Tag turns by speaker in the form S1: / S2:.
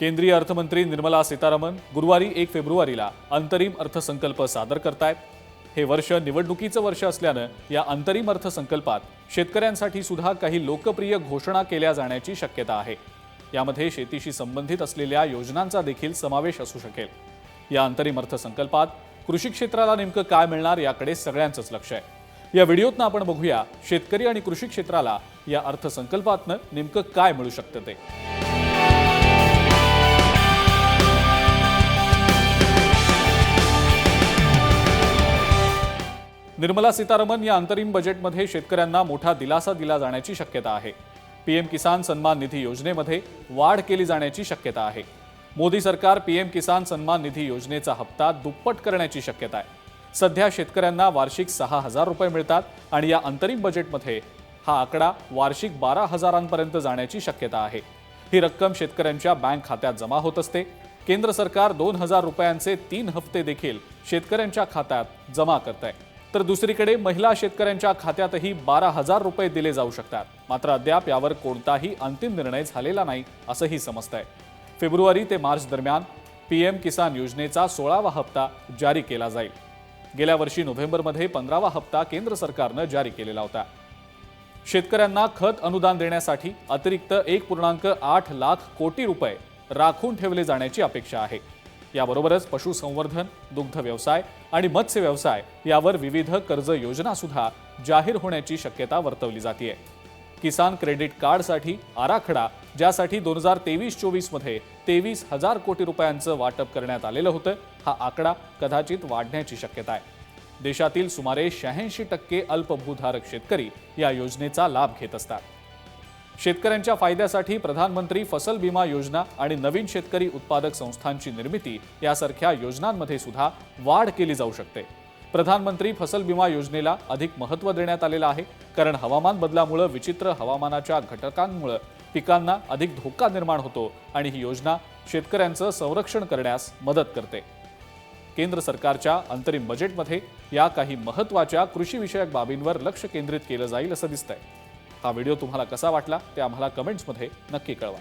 S1: केंद्रीय अर्थमंत्री निर्मला सीतारामन गुरुवारी एक फेब्रुवारीला अंतरिम अर्थसंकल्प सादर करतायत. हे वर्ष निवडणुकीचं वर्ष असल्यानं या अंतरिम अर्थसंकल्पात शेतकऱ्यांसाठी सुद्धा काही लोकप्रिय घोषणा केल्या जाण्याची शक्यता आहे. यामध्ये शेतीशी संबंधित असलेल्या योजनांचा देखील समावेश असू शकेल. या अंतरिम अर्थसंकल्पात कृषी क्षेत्राला नेमकं काय मिळणार याकडे सगळ्यांचंच लक्ष आहे. या व्हिडिओतनं आपण बघूया शेतकरी आणि कृषी क्षेत्राला या अर्थसंकल्पातनं नेमकं काय मिळू शकतं ते. निर्मला सीतारामन या अंतरिम बजेटमध्ये शेतकऱ्यांना मोठा दिलासा दिला जाण्याची शक्यता आहे. पीएम किसान सन्मान निधी योजनेमध्ये वाढ केली जाण्याची शक्यता आहे. मोदी सरकार पीएम किसान सन्मान निधी योजनेचा हप्ता दुप्पट करण्याची शक्यता आहे. सध्या शेतकऱ्यांना वार्षिक सहा हजार रुपये मिळतात आणि या अंतरिम बजेटमध्ये हा आकडा वार्षिक बारा हजारांपर्यंत जाण्याची शक्यता आहे. ही रक्कम शेतकऱ्यांच्या बँक खात्यात जमा होत असते. केंद्र सरकार दोन हजार रुपयांचे तीन हप्ते देखील शेतकऱ्यांच्या खात्यात जमा करत आहे तर दुसरीकडे महिला शेतकऱ्यांच्या खात्यातही बारा हजार रुपये दिले जाऊ शकतात. मात्र अद्याप यावर कोणताही अंतिम निर्णय झालेला नाही असंही समजतंय. फेब्रुवारी ते मार्च दरम्यान पीएम किसान योजनेचा सोळावा हप्ता जारी केला जाईल. गेल्या वर्षी नोव्हेंबरमध्ये पंधरावा हप्ता केंद्र सरकारनं जारी केलेला होता. शेतकऱ्यांना खत अनुदान देण्यासाठी अतिरिक्त एक पूर्णांक आठ लाख कोटी रुपये राखून ठेवले जाण्याची अपेक्षा आहे. याबरोबरच पशुसंवर्धन दुग्ध व्यवसाय आणि मत्स्य व्यवसाय यावर विविध कर्ज योजना सुद्धा जाहीर होण्याची शक्यता वर्तवली जाते किसान क्रेडिट कार्डसाठी आराखडा ज्यासाठी दोन हजार तेवीस चोवीसमध्ये तेवीस हजार कोटी रुपयांचं वाटप करण्यात आलेलं होतं हा आकडा कदाचित वाढण्याची शक्यता आहे. देशातील सुमारे शहाऐंशी टक्के अल्पभूधारक शेतकरी या योजनेचा लाभ घेत असतात. शेतकऱ्यांच्या फायद्यासाठी प्रधानमंत्री फसल विमा योजना आणि नवीन शेतकरी उत्पादक संस्थांची निर्मिती यासारख्या योजनांमध्ये सुद्धा वाढ केली जाऊ शकते. प्रधानमंत्री फसल विमा योजनेला अधिक महत्त्व देण्यात आलेलं आहे कारण हवामान बदलामुळं विचित्र हवामानाच्या घटकांमुळं पिकांना अधिक धोका निर्माण होतो आणि ही योजना शेतकऱ्यांचं संरक्षण करण्यास मदत करते. केंद्र सरकारच्या अंतरिम बजेटमध्ये या काही महत्त्वाच्या कृषीविषयक बाबींवर लक्ष केंद्रित केलं जाईल असं दिसतंय. हा व्हिडिओ तुम्हाला कसा वाटला ते आम्हाला कमेंट्समध्ये नक्की कळवा.